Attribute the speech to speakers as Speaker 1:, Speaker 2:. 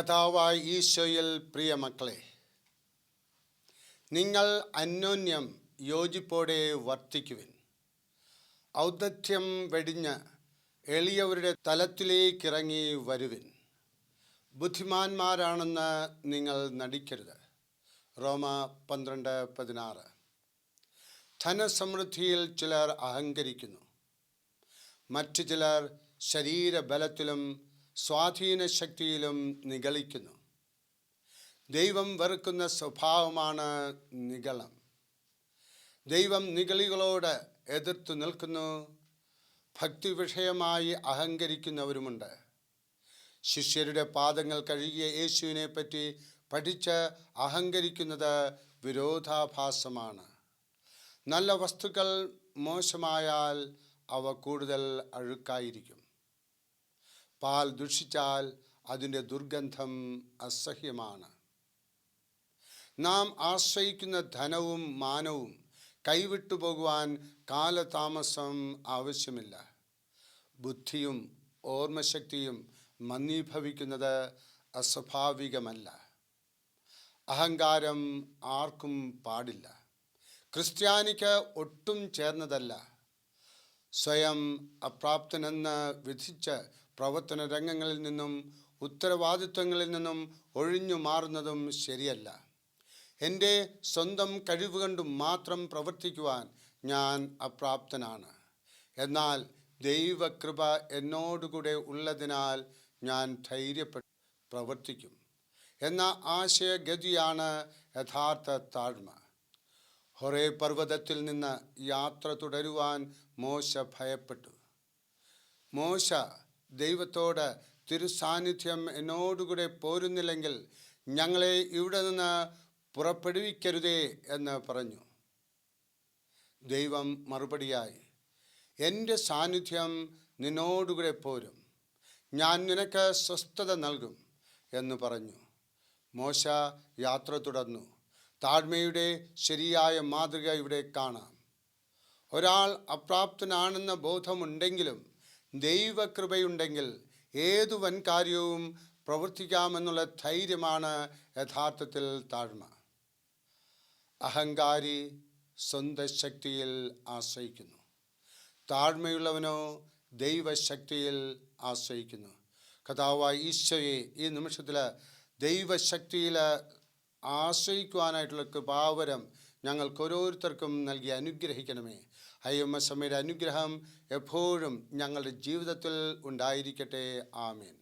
Speaker 1: കഥാവായ ഈശോയിൽ പ്രിയ മക്കളെ നിങ്ങൾ അന്യോന്യം യോജിപ്പോടെ വർത്തിക്കുവിൻ. ഔദ്ധത്യം വെടിഞ്ഞ് എളിയവരുടെ തലത്തിലേക്കിറങ്ങി വരുവിൻ. ബുദ്ധിമാന്മാരാണെന്ന് നിങ്ങൾ നടിക്കരുത്. റോമ പന്ത്രണ്ട് പതിനാറ്. ധനസമൃദ്ധിയിൽ ചിലർ അഹങ്കരിക്കുന്നു. മറ്റു ചിലർ ശരീരബലത്തിലും സ്വാധീന ശക്തിയിലും നിഗളിക്കുന്നു. ദൈവം വെറുക്കുന്ന സ്വഭാവമാണ് നിഗളം. ദൈവം നിഗളികളോട് എതിർത്തു നിൽക്കുന്നു. ഭക്തി വിഷയമായി അഹങ്കരിക്കുന്നവരുമുണ്ട്. ശിഷ്യരുടെ പാദങ്ങൾ കഴുകിയ യേശുവിനെ പറ്റി പഠിച്ച് അഹങ്കരിക്കുന്നത് വിരോധാഭാസമാണ്. നല്ല വസ്തുക്കൾ മോശമായാൽ അവ കൂടുതൽ അഴുക്കായിരിക്കും. പാൽ ദുഷിച്ചാൽ അതിന്റെ ദുർഗന്ധം അസഹ്യമാണ്. നാം ആശ്രയിക്കുന്ന ധനവും മാനവും കൈവിട്ടു പോകുവാൻ കാലതാമസം ആവശ്യമില്ല. ബുദ്ധിയും ഓർമ്മശക്തിയും മന്ദീഭവിക്കുന്നത് അസ്വാഭാവികമല്ല. അഹങ്കാരം ആർക്കും പാടില്ല. ക്രിസ്ത്യാനിക്ക് ഒട്ടും ചേർന്നതല്ല. സ്വയം അപ്രാപ്തനെന്ന് വിധിച്ച് പ്രവർത്തന രംഗങ്ങളിൽ നിന്നും ഉത്തരവാദിത്വങ്ങളിൽ നിന്നും ഒഴിഞ്ഞു മാറുന്നതും ശരിയല്ല. എന്റെ സ്വന്തം കഴിവ് കൊണ്ട് മാത്രം പ്രവർത്തിക്കുവാൻ ഞാൻ അപ്രാപ്തനാണ്. എന്നാൽ ദൈവകൃപ എന്നോടുകൂടെ ഉള്ളതിനാൽ ഞാൻ ധൈര്യപ്പെട്ട് പ്രവർത്തിക്കും. എന്ന ആശയഗതിയാണ് യഥാർത്ഥ താഴ്മ. ഹൊറേ പർവതത്തിൽ നിന്ന് യാത്ര തുടരുവാൻ മോശ ഭയപ്പെട്ടു. മോശ ദൈവത്തോട് തിരുസാന്നിധ്യം എന്നോടുകൂടെ പോരുന്നില്ലെങ്കിൽ ഞങ്ങളെ ഇവിടെ നിന്ന് പുറപ്പെടുവിക്കരുതേ എന്ന് പറഞ്ഞു. ദൈവം മറുപടിയായി എന്റെ സാന്നിധ്യം നിന്നോടുകൂടെ പോരും. ഞാൻ നിനക്ക് സ്വസ്ഥത നൽകും എന്ന് പറഞ്ഞു. മോശ യാത്ര തുടർന്നു. താഴ്മയുടെ ശരിയായ മാതൃക ഇവിടെ കാണാം. ഒരാൾ അപ്രാപ്തനാണെന്ന ബോധമുണ്ടെങ്കിലും ദൈവകൃപയുണ്ടെങ്കിൽ ഏതു വൻകാര്യവും പ്രവർത്തിക്കാമെന്നുള്ള ധൈര്യമാണ് യഥാർത്ഥത്തിൽ താഴ്മ. അഹങ്കാരി സ്വന്തം ശക്തിയിൽ ആശ്രയിക്കുന്നു. താഴ്മയുള്ളവനോ ദൈവശക്തിയിൽ ആശ്രയിക്കുന്നു. കഥാവായ ഈശോയെ ഈ നിമിഷത്തിൽ ദൈവശക്തിയിൽ ആശ്രയിക്കുവാനായിട്ടുള്ള കൃപാവരം ഞങ്ങൾക്ക് ഓരോരുത്തർക്കും നൽകി അനുഗ്രഹിക്കണമേ. ഹയ്യമ്മസമ്മയുടെ അനുഗ്രഹം എപ്പോഴും ഞങ്ങളുടെ ജീവിതത്തിൽ ഉണ്ടായിരിക്കട്ടെ. ആമേൻ.